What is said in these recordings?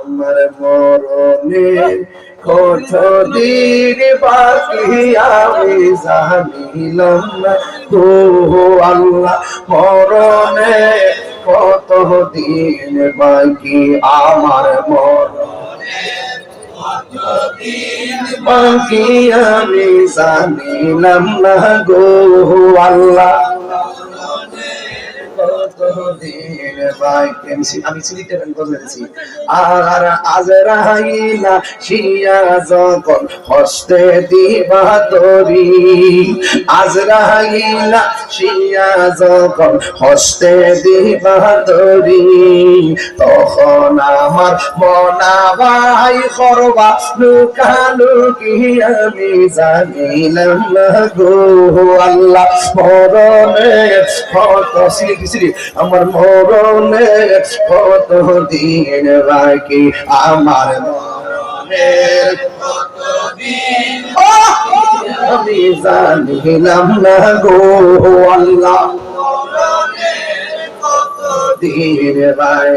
আমার মরণে কত দিন বাকি আমি জানিলাম না। আল্লাহ, মরণে কত দিন বাকি আমার মরণে? বাকি আমি জানিলাম না গো আল্লাহ। কতদিন হস্তে তখন আমার মনা ভাই করবা লুকালুকি আমি জানিলাম না গো আল্লাহ মরণে কত সিলি সিলি আমার মরণে কত দিন বাকি আমার আহ! আমি জানিলাম না গো আল্লাহ দিন ভাই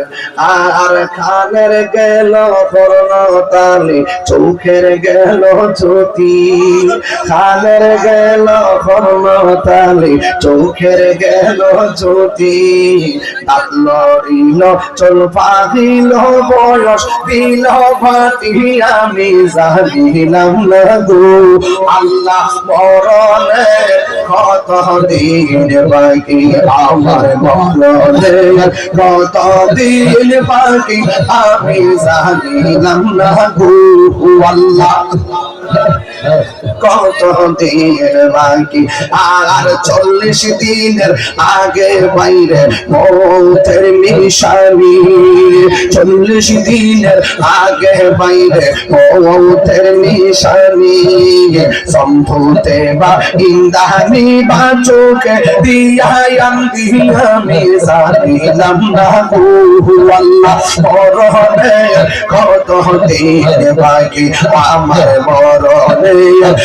আর খানের গেল করণতালি চোখের গেল জ্যোতি। খানের গেল করণতালি চোখের গেল জ্যোতি। দাঁত লড়িল চল পাহিল বয়স, দিল ভাতি আমি জানিলাম না গো আল্লাহ মরণে কত দিন বাকি, আমার মরণে কত দিন বাকি আমি জানিলাম না গো আল্লাহ। কত দিন বাকি? আর চল্লিশ দিনের আগে বাইরে মৌতের নিশানি। চল্লিশ দিনের আগে বাইরে মৌতের নিশানি। সম্ভূতে বা ইন্দানি বা চোখে দিয়ায়াম দিয়ামি জানিলাম না আল্লাহ। মরণে কত দিন বাকি? আমার মরণে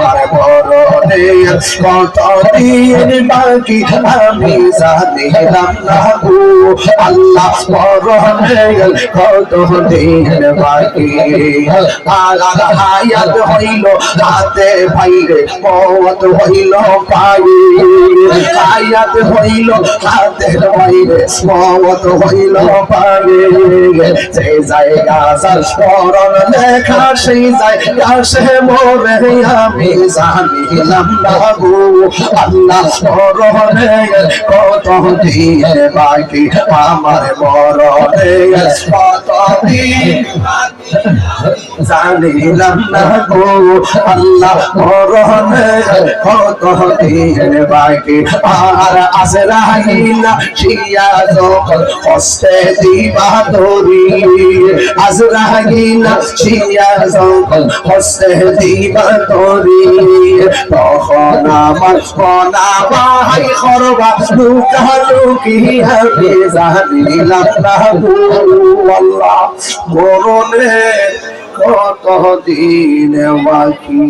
আমার মরণে কত দিন বাকি আমি জানিলাম না গো আল্লাহ মরণে কত দিন বাকি আলাদা হায়াত হইল হাতে ভাইরে মত হইল পায়ে হায়াত হইল হাতে ভাইরে মত হইল পায়ে যে জায়গা স্মরণ লেখা সেই জায়গা সে মরে আমি জানিলাম না গো আল্লাহ স্মরণে কত দিন বাকি আমার মরণে। আল্লাহ কত দিন বাকি আর হস্তে দিবা শিয়া হস্তে দিবা তখন আমার সোনা ভাই করবা লুকালুকি হবে জানিলাম না আল্লাহ মরণে কত দিন বাকি